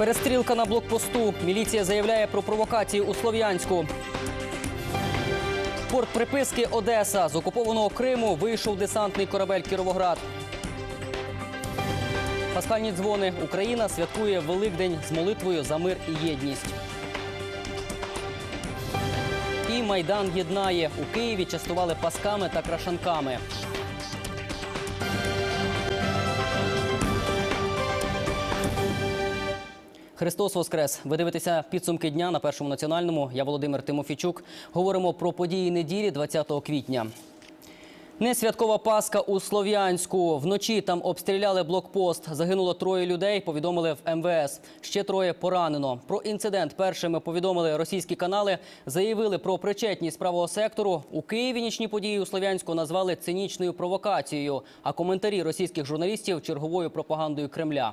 Перестрілка на блокпосту. Міліція заявляє про провокації у Слов'янську. Порт приписки Одеса. З окупованого Криму вийшов десантний корабель Кіровоград. Пасхальні дзвони. Україна святкує Великдень з молитвою за мир і єдність. І Майдан єднає. У Києві частували пасками та крашанками. Христос Воскрес! Ви дивитеся підсумки дня на першому національному. Я Володимир Тимофійчук. Говоримо про події неділі 20 квітня. Несвяткова Пасха у Слов'янську. Вночі там обстріляли блокпост. Загинуло троє людей. Повідомили в МВС. Ще троє поранено. Про інцидент першими повідомили російські канали. Заявили про причетність правого сектору. У Києві нічні події у Слов'янську назвали цинічною провокацією. А коментарі російських журналістів черговою пропагандою Кремля.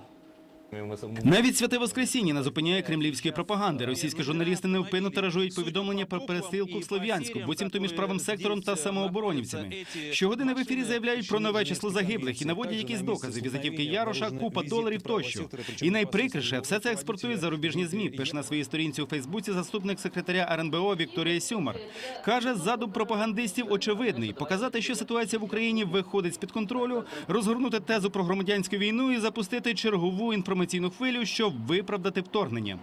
Навіть святе Воскресіння не зупиняє кремлівської пропаганди. Російські журналісти невпинно тиражують повідомлення про перестрілку в Слов'янську, буцімто між правим сектором та самооборонівцями. Щогодини в ефірі заявляють про нове число загиблих і наводять якісь докази, візитівки Яроша, купа доларів тощо. І найприкрише, все це експортують зарубіжні змі. Пише на своїй сторінці у Фейсбуці заступник секретаря РНБО Вікторія Сюмар. Каже, задум пропагандистів очевидний показати, що ситуація в Україні виходить з під контролю, розгорнути тезу про громадянську війну і запустити чергову інформаційну хвилю, щоб виправдати вторгнення.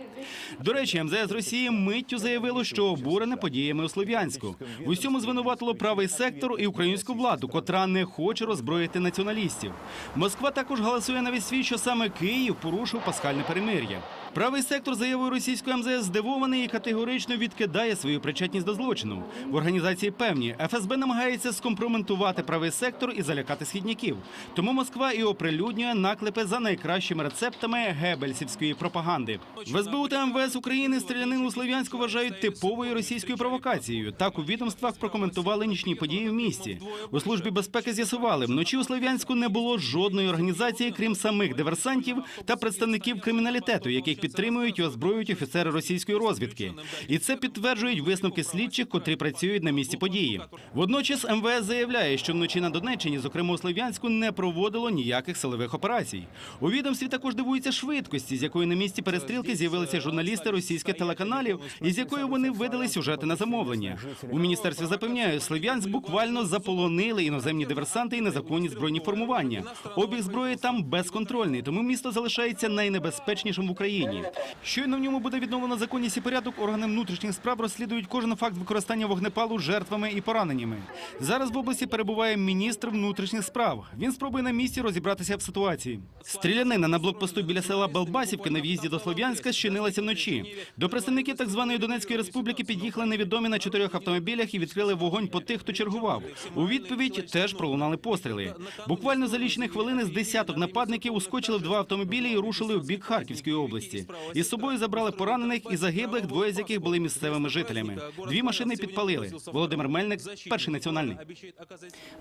До речі, МЗС Росії миттю заявило, що обурене подіями у Слов'янську. В усьому звинуватило правий сектор і українську владу, котра не хоче роззброїти націоналістів. Москва також галасує на весь світ, що саме Київ порушив пасхальне перемир'я. Правий сектор заявою російської МЗС здивований і категорично відкидає свою причетність до злочину. В організації певні ФСБ намагається скомпроментувати правий сектор і залякати східняків. Тому Москва і оприлюднює наклепи за найкращими рецептами гебельсівської пропаганди. В СБУ та МВС України стрілянину Слов'янську вважають типовою російською провокацією. Так у відомствах прокоментували нічні події в місті. У службі безпеки з'ясували, вночі у Слов'янську не було жодної організації, крім самих диверсантів та представників криміналітету, яких підтримують і озброюють офіцери російської розвідки. І це підтверджують висновки слідчих, котрі працюють на місці події. Водночас МВС заявляє, що вночі на Донеччині, зокрема у Слов'янську, не проводило ніяких силових операцій. У відомстві також дивуються швидкості, з якою на місці перестрілки з'явилися журналісти російських телеканалів, і з якою вони видали сюжети на замовлення. У міністерстві запевняють, Слов'янськ буквально заполонили іноземні диверсанти і незаконні збройні формування. Обіг зброї там безконтрольний, тому місто залишається найнебезпечнішим в Україні. Щойно в ньому буде відновлено законність і порядок. Органи внутрішніх справ розслідують кожен факт використання вогнепалу жертвами і пораненнями. Зараз в області перебуває міністр внутрішніх справ. Він спробує на місці розібратися в ситуації. Стрілянина на блокпосту біля села Балбасівки на в'їзді до Слов'янська щинилася вночі. До представників так званої Донецької республіки під'їхали невідомі на чотирьох автомобілях і відкрили вогонь по тих, хто чергував. У відповідь теж пролунали постріли. Буквально за лічені хвилини з десяток нападників ускочили в два автомобілі і рушили в бік Харківської області. Із собою забрали поранених і загиблих, двоє з яких були місцевими жителями. Дві машини підпалили. Володимир Мельник, перший національний.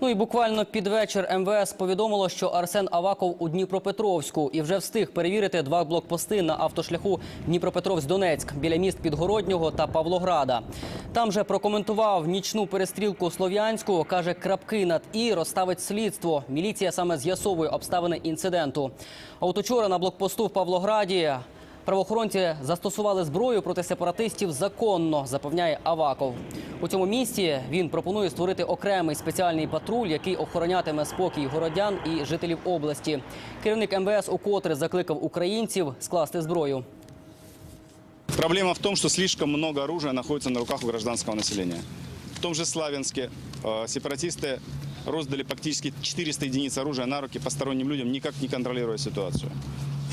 Ну і буквально під вечір МВС повідомило, що Арсен Аваков у Дніпропетровську і вже встиг перевірити два блокпости на автошляху Дніпропетровськ-Донецьк біля міст Підгороднього та Павлограда. Там же прокоментував нічну перестрілку Слов'янську. каже, крапки над і розставить слідство. Міліція саме з'ясовує обставини інциденту. А от учора на блокпосту в Павлограді. Правоохоронці застосували зброю проти сепаратистів законно, запевняє Аваков. У цьому місті він пропонує створити окремий спеціальний патруль, який охоронятиме спокій городян і жителів області. Керівник МВС укотре закликав українців скласти зброю. Проблема в том, что слишком много оружия находится на руках у гражданского населения. В том же Славянске э, сепаратисты роздали практически 400 единиц оружия на руки посторонним людям, никак не контролируя ситуацию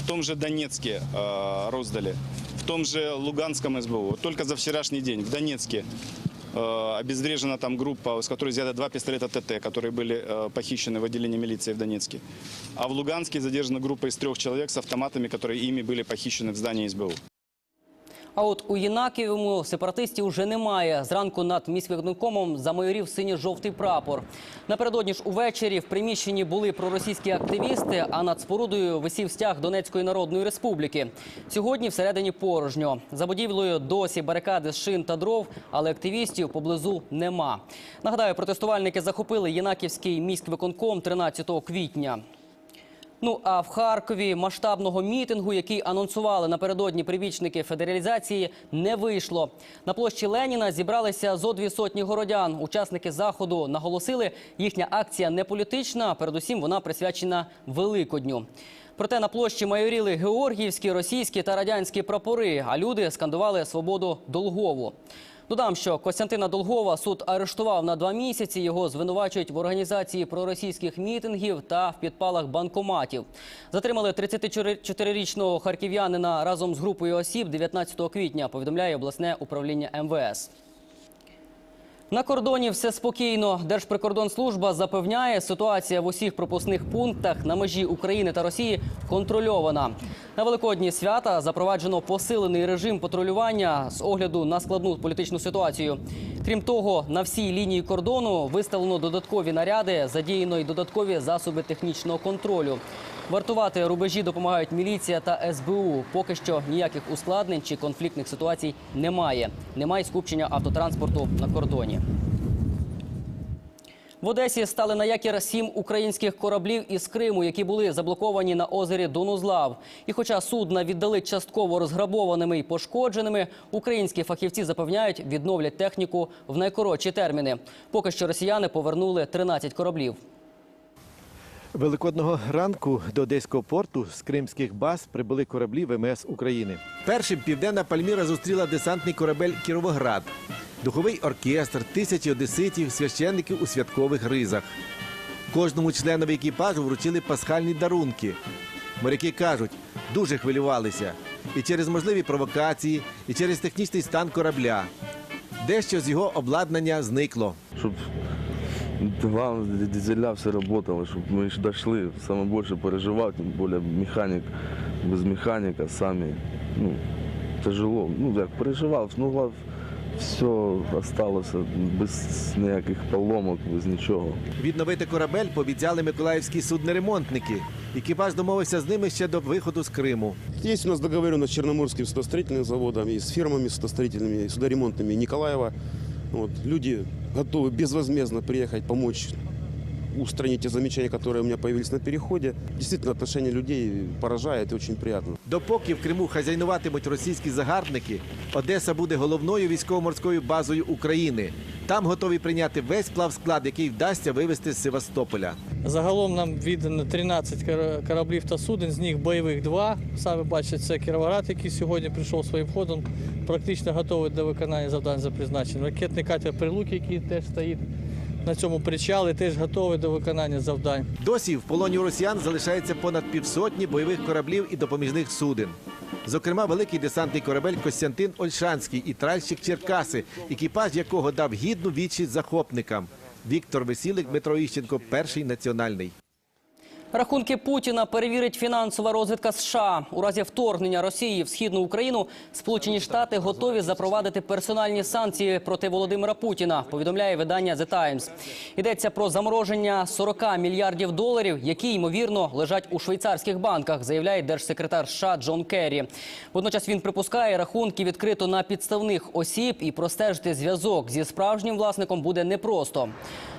В том же Донецке э, роздали, в том же Луганском СБУ. Вот Только за вчерашний день в Донецке э, обезврежена там группа, с которой взяты два пистолета ТТ, которые были э, похищены в отделении милиции в Донецке. А в Луганске задержана группа из трех человек с автоматами, которые ими были похищены в здании СБУ. А от у Єнакієвому сепаратистів вже немає. Зранку над міськвиконкомом замайорів синьо-жовтий прапор. Напередодні ж увечері в приміщенні були проросійські активісти, а над спорудою висів стяг Донецької Народної Республіки. Сьогодні всередині порожньо. За будівлею досі барикади з шин та дров, але активістів поблизу нема. Нагадаю, протестувальники захопили Єнаківський міськвиконком 13 квітня. Ну а в Харкові масштабного мітингу, який анонсували напередодні прибічники федералізації, не вийшло. На площі Леніна зібралися зо дві сотні городян. Учасники заходу наголосили, їхня акція не політична, передусім вона присвячена Великодню. Проте на площі майоріли георгіївські, російські та радянські прапори, а люди скандували свободу Долгову. Додам, що Костянтина Долгова суд арештував на два місяці. Його звинувачують в організації проросійських мітингів та в підпалах банкоматів. Затримали 34-річного харків'янина разом з групою осіб 19 квітня. Повідомляє обласне управління МВС. На кордоні все спокійно. Держприкордонслужба запевняє, ситуація в усіх пропускних пунктах на межі України та Росії контрольована. На великодні свята запроваджено посилений режим патрулювання з огляду на складну політичну ситуацію. Крім того, на всій лінії кордону виставлено додаткові наряди, задіяно й додаткові засоби технічного контролю. Вартувати рубежі допомагають міліція та СБУ. Поки що ніяких ускладнень чи конфліктних ситуацій немає. Немає скупчення автотранспорту на кордоні. В Одесі стали на якір сім українських кораблів із Криму, які були заблоковані на озері Донузлав. І хоча судна віддали частково розграбованими і пошкодженими, українські фахівці запевняють, відновлять техніку в найкоротші терміни. Поки що росіяни повернули 13 кораблів. Великодного ранку до Одеського порту з кримських баз прибули кораблі ВМС України. Першим південна Пальміра зустріла десантний корабель Кіровоград, духовий оркестр, тисячі одеситів, священників у святкових ризах. Кожному членові екіпажу вручили пасхальні дарунки. Моряки кажуть, дуже хвилювалися і через можливі провокації, і через технічний стан корабля. Дещо з його обладнання зникло. Щоб вам дизеля все работало, ми ж дошли. Саме більше переживав, тим більше механік без механіка самі. Ну, тяжело. Ну як переживав, ну все осталося без ніяких поломок, без нічого. Відновити корабель пообіцяли миколаївські суднеремонтники. Екіпаж домовився з ними ще до виходу з Криму. Есть у нас договоренность с Черноморским судостроительным заводом и с фирмами судостроительными, и судоремонтными Николаева. Вот, люди готовы безвозмездно приехать помочь устранить те замечания, которые у меня появились на переходе. Действительно, отношение людей поражает и очень приятно. Допоки в Криму хазяйнуватимуть російські загарбники, Одеса буде головною військово-морською базою України. Там готові прийняти весь плавсклад, який вдасться вивезти з Севастополя. Загалом нам віддано 13 кораблів та суден, з них бойових два. Саме бачите, це Кіровоград, який сьогодні прийшов своїм ходом, практично готовий до виконання завдань за призначенням. Ракетний катер Прилук, який теж стоїть на цьому причалі, теж готовий до виконання завдань. Досі в полоні росіян залишається понад півсотні бойових кораблів і допоміжних суден. Зокрема, великий десантний корабель Костянтин Ольшанський і тральщик Черкаси, екіпаж якого дав гідну відчість захопникам. Віктор Весілик, Дмитро Іщенко, перший національний. Рахунки Путіна перевірить фінансова розвідка США. У разі вторгнення Росії в східну Україну Сполучені Штати готові запровадити персональні санкції проти Володимира Путіна. Повідомляє видання The Times. Йдеться про замороження 40 мільярдів доларів, які ймовірно лежать у швейцарських банках, заявляє держсекретар США Джон Керрі. Водночас він припускає, рахунки відкрито на підставних осіб і простежити зв'язок зі справжнім власником буде непросто.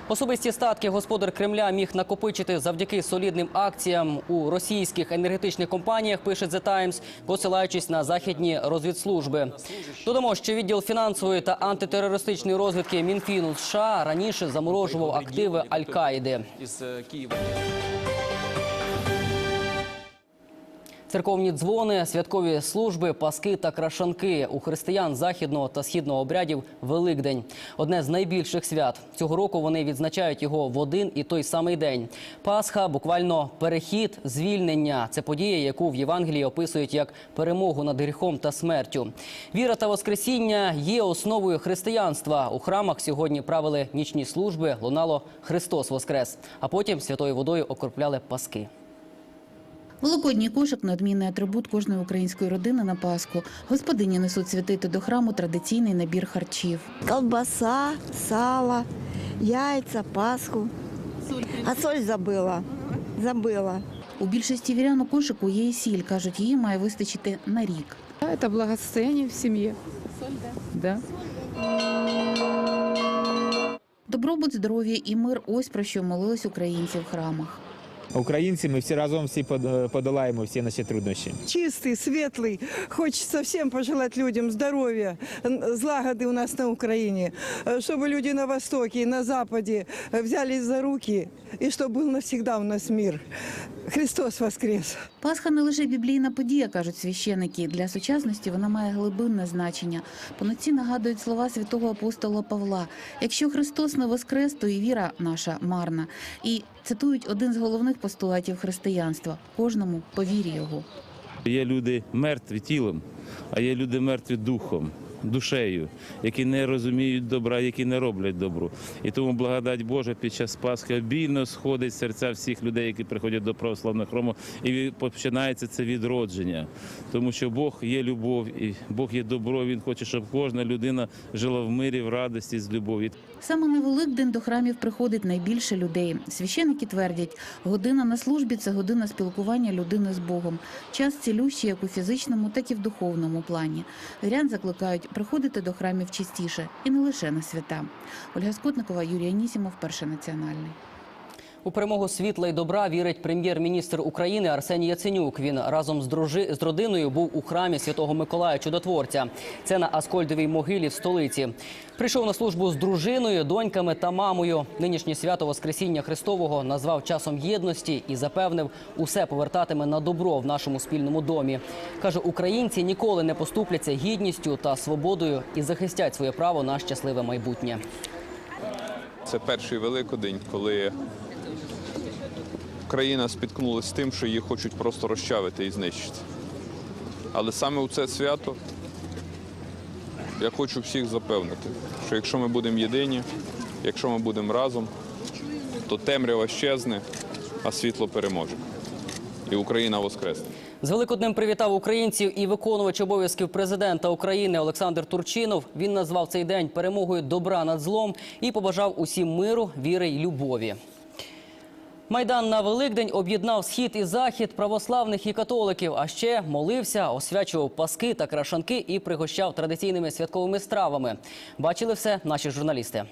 Особисті статки господар Кремля міг накопичити завдяки солідним акціям у російських енергетичних компаніях, пише The Times, посилаючись на західні розвідслужби. Додамо, що відділ фінансової та антитерористичної розвідки Мінфіну США раніше заморожував активи Аль-Каїди. Церковні дзвони, святкові служби, паски та крашанки у християн західного та східного обрядів Великдень одне з найбільших свят. Цього року вони відзначають його в один і той самий день. Пасха буквально перехід, звільнення. Це подія, яку в Євангелії описують як перемогу над гріхом та смертю. Віра та воскресіння є основою християнства. У храмах сьогодні правили нічні служби, лунало Христос Воскрес, а потім святою водою окропляли паски. Великодній кошик неодмінний атрибут кожної української родини на Пасху. Господині несуть святити до храму традиційний набір харчів. Колбаса, сало, яйца, Пасху. А соль забыла. Забыла. У більшості вірян у кошику є і сіль. кажуть, її має вистачити на рік. Это благосостояние в семье. Да. Добробут, здоров'я і мир ось про що молились українці в храмах. українці, ми всі разом всі под- подолаємо всі наші труднощі. чистый, светлый. Хочется всем пожелать людям здоровья, н- злагоды у нас на Украине, э, чтобы люди на Востоке и на Западе э, взялись за руки, и чтобы был навсегда у нас мир. Христос воскрес! Пасха не лише біблійна подія, кажуть священики. Для сучасності вона має глибинне значення. Понадці нагадують слова святого апостола Павла: якщо Христос не воскрес, то і віра наша марна. І цитують один з головних постулатів християнства: кожному по вірі його. Є люди мертві тілом, а є люди мертві духом, душею, які не розуміють добра, які не роблять добру. І тому благодать Божа під час Пасхи обільно сходить серця всіх людей, які приходять до православного храму, і починається це відродження. Тому що Бог є любов, і Бог є добро. Він хоче, щоб кожна людина жила в мирі, в радості, з любов'ю. Саме на Великдень до храмів приходить найбільше людей. Священики твердять, година на службі це година спілкування людини з Богом. Час цілющий як у фізичному, так і в духовному плані. Вірян закликають приходити до храмів частіше і не лише на свята. Ольга Скотникова, Юрій Анісімов, перший національний. У перемогу світла й добра вірить прем'єр-міністр України Арсеній Яценюк. Він разом з дружи з родиною був у храмі Святого Миколая Чудотворця. Це на Аскольдовій могилі в столиці. Прийшов на службу з дружиною, доньками та мамою. Нинішнє свято Воскресіння Христового назвав часом єдності і запевнив, усе повертатиме на добро в нашому спільному домі. каже, українці ніколи не поступляться гідністю та свободою і захистять своє право на щасливе майбутнє. Це перший великодень, коли Україна спіткнулася з тим, що її хочуть просто розчавити і знищити. Але саме у це свято я хочу всіх запевнити, що якщо ми будемо єдині, якщо ми будемо разом, то темрява щезне, а світло переможе. І Україна воскресне. З Великоднем привітав українців і виконувач обов'язків президента України Олександр Турчинов. Він назвав цей день перемогою добра над злом і побажав усім миру, віри й любові. Майдан на Великдень об'єднав схід і захід православних і католиків. А ще молився, освячував паски та крашанки і пригощав традиційними святковими стравами. Бачили все наші журналісти.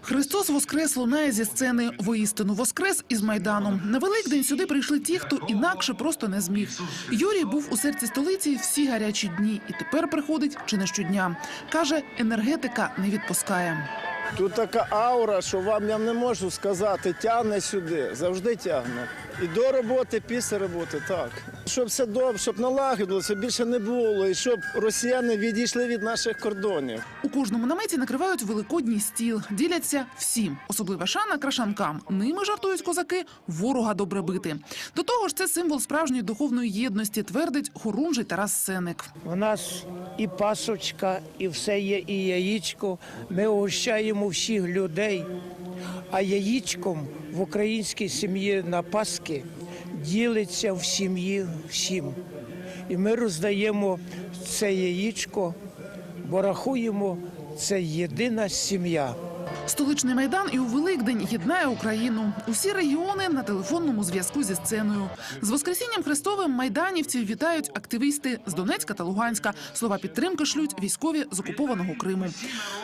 Христос Воскрес лунає зі сцени воістину Воскрес із Майдану. На Великдень сюди прийшли ті, хто інакше просто не зміг. Юрій був у серці столиці всі гарячі дні і тепер приходить чи не щодня. Каже, енергетика не відпускає. Тут така аура, що вам я не можу сказати, тягне сюди, завжди тягне. І до роботи, після роботи, так. Щоб все добре, щоб налагодилося, більше не було, і щоб росіяни відійшли від наших кордонів. У кожному наметі накривають великодній стіл, діляться всім. Особлива шана крашанкам. Ними жартують козаки ворога добре бити. До того ж, це символ справжньої духовної єдності, твердить хорунжий Тарас Сеник. У нас і пасочка, і все є, і яєчко. Ми угощаємо всіх людей. А яєчком в українській сім'ї на Пасхи ділиться в сім'ї всім. І ми роздаємо це яєчко, бо рахуємо, це єдина сім'я. Столичний майдан і у Великдень єднає Україну. Усі регіони на телефонному зв'язку зі сценою. З Воскресінням Христовим майданівців вітають активісти з Донецька та Луганська. Слова підтримки шлють військові з окупованого Криму.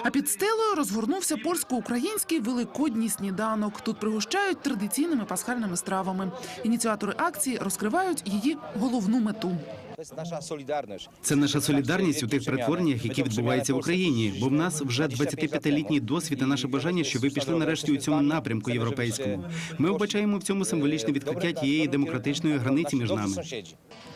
А під стелою розгорнувся польсько-український великодній сніданок. Тут пригощають традиційними пасхальними стравами. Ініціатори акції розкривають її головну мету. Це наша солідарність. Це наша солідарність у тих перетвореннях, які відбуваються в Україні. Бо в нас вже 25-літній досвід і наше бажання, щоб ви пішли нарешті у цьому напрямку європейському. Ми вбачаємо в цьому символічне відкриття тієї демократичної границі між нами.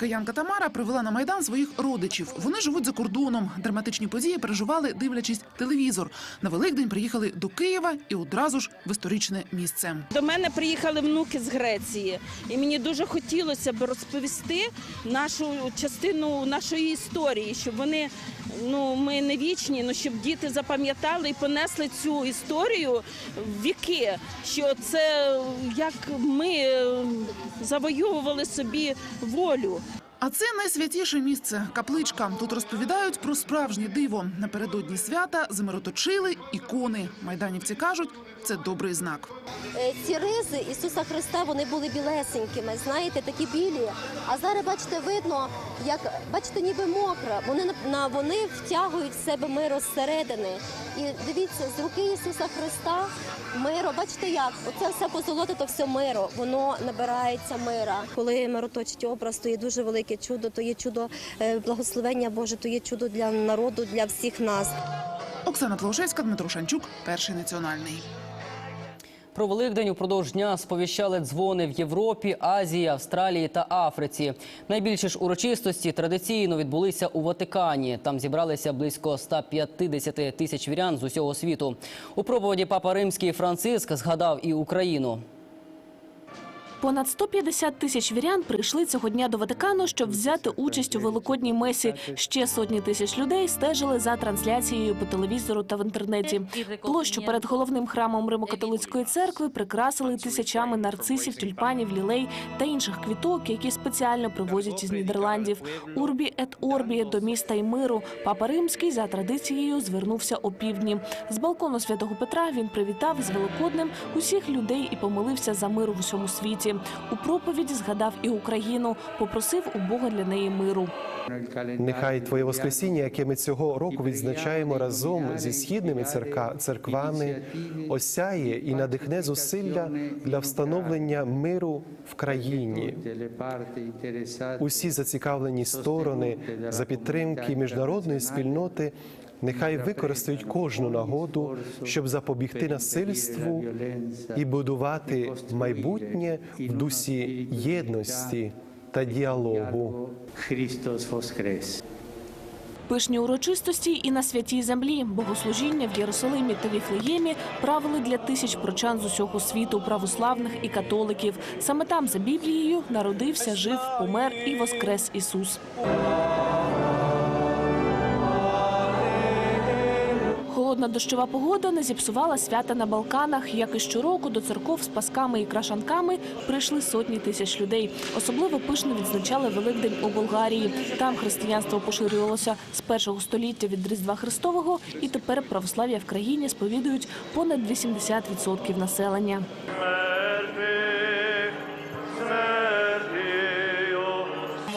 Киянка Тамара привела на майдан своїх родичів. Вони живуть за кордоном. Драматичні події переживали, дивлячись телевізор. На Великдень приїхали до Києва і одразу ж в історичне місце. До мене приїхали внуки з Греції, і мені дуже хотілося б розповісти нашу частину нашої історії, щоб вони ну ми не вічні, ну щоб діти запам'ятали і понесли цю історію в віки. Що це як ми е, завоювали собі волю. А це найсвятіше місце капличка. Тут розповідають про справжнє диво. Напередодні свята замироточили ікони. Майданівці кажуть, це добрий знак. Е, Ці ризи Ісуса Христа вони були білесенькими, знаєте, такі білі. А зараз, бачите, видно, як бачите, ніби мокра. Вони на- вони втягують в себе миро зсередини. І дивіться, з руки Ісуса Христа миро, бачите як? Оце все позолоте, то все миро, воно набирається мира. Коли мироточить образ, то є дуже велике чудо, то є чудо е, благословення Боже, то є чудо для народу, для всіх нас. Оксана Плаушевська, Дмитро Шанчук, перший національний. Про Великдень упродовж дня сповіщали дзвони в Європі, Азії, Австралії та Африці. Найбільші ж урочистості традиційно відбулися у Ватикані. Там зібралися близько 150 тисяч вірян з усього світу. У проводі папа Римський Франциск згадав і Україну. Понад 150 тисяч вірян прийшли цього дня до Ватикану, щоб взяти участь у великодній месі. Ще сотні тисяч людей стежили за трансляцією по телевізору та в інтернеті. Площу перед головним храмом Римокатолицької церкви прикрасили тисячами нарцисів, тюльпанів, лілей та інших квіток, які спеціально привозять із Нідерландів. Урбі ет Орбі до міста й миру. Папа Римський за традицією звернувся опівдні. З балкону святого Петра він привітав з Великоднем усіх людей і помолився за мир в усьому світі. У проповіді згадав і Україну, попросив у Бога для неї миру. Нехай Твоє Воскресіння, яке ми цього року відзначаємо разом зі східними церквами, осяє і надихне зусилля для встановлення миру в країні. Усі зацікавлені сторони за підтримки міжнародної спільноти. Нехай використають кожну нагоду, щоб запобігти насильству і будувати майбутнє в дусі єдності та діалогу. Христос воскрес! Пишні урочистості і на святій землі. Богослужіння в Єрусалимі та Віфлеємі правили для тисяч прочан з усього світу, православних і католиків. Саме там, за Біблією, народився, жив, помер і воскрес Ісус. Холодна дощова погода не зіпсувала свята на Балканах. Як і щороку, до церков з пасками і крашанками прийшли сотні тисяч людей. Особливо пишно відзначали Великдень у Болгарії. Там християнство поширювалося з першого століття від Різдва Христового, і тепер православ'я в країні сповідують понад 80% населення.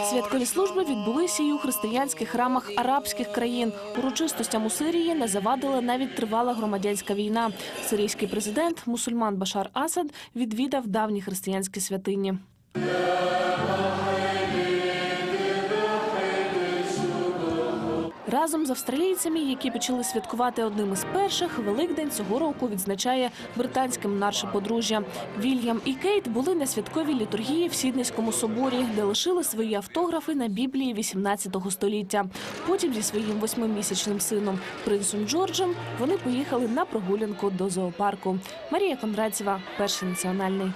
Святкові служби відбулися й у християнських храмах арабських країн. Урочистостям у Сирії не завадила навіть тривала громадянська війна. Сирійський президент мусульман Башар Асад відвідав давні християнські святині. Разом з австралійцями, які почали святкувати одним із перших, Великдень цього року відзначає британське монарше подружжя. Вільям і Кейт були на святковій літургії в Сіднейському соборі, де лишили свої автографи на Біблії 18 століття. Потім зі своїм восьмимісячним сином принцем Джорджем вони поїхали на прогулянку до зоопарку. Марія Кондратєва, перший національний.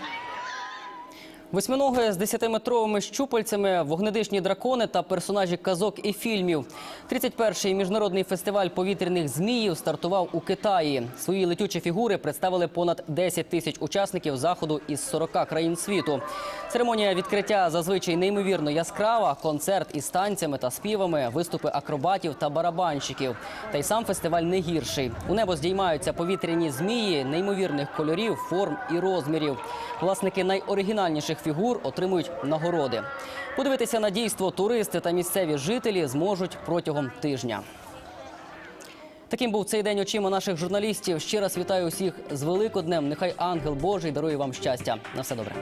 Восьминоги з 10-метровими щупальцями, вогнедишні дракони та персонажі казок і фільмів. 31-й міжнародний фестиваль повітряних зміїв стартував у Китаї. Свої летючі фігури представили понад 10 тисяч учасників заходу із 40 країн світу. Церемонія відкриття зазвичай неймовірно яскрава. Концерт із танцями та співами, виступи акробатів та барабанщиків. Та й сам фестиваль не гірший. У небо здіймаються повітряні змії неймовірних кольорів, форм і розмірів. Власники найоригінальніших фігур отримують нагороди. Подивитися на дійство туристи та місцеві жителі зможуть протягом тижня. Таким був цей день очима наших журналістів. Ще раз вітаю усіх з Великоднем. Нехай ангел Божий дарує вам щастя. На все добре.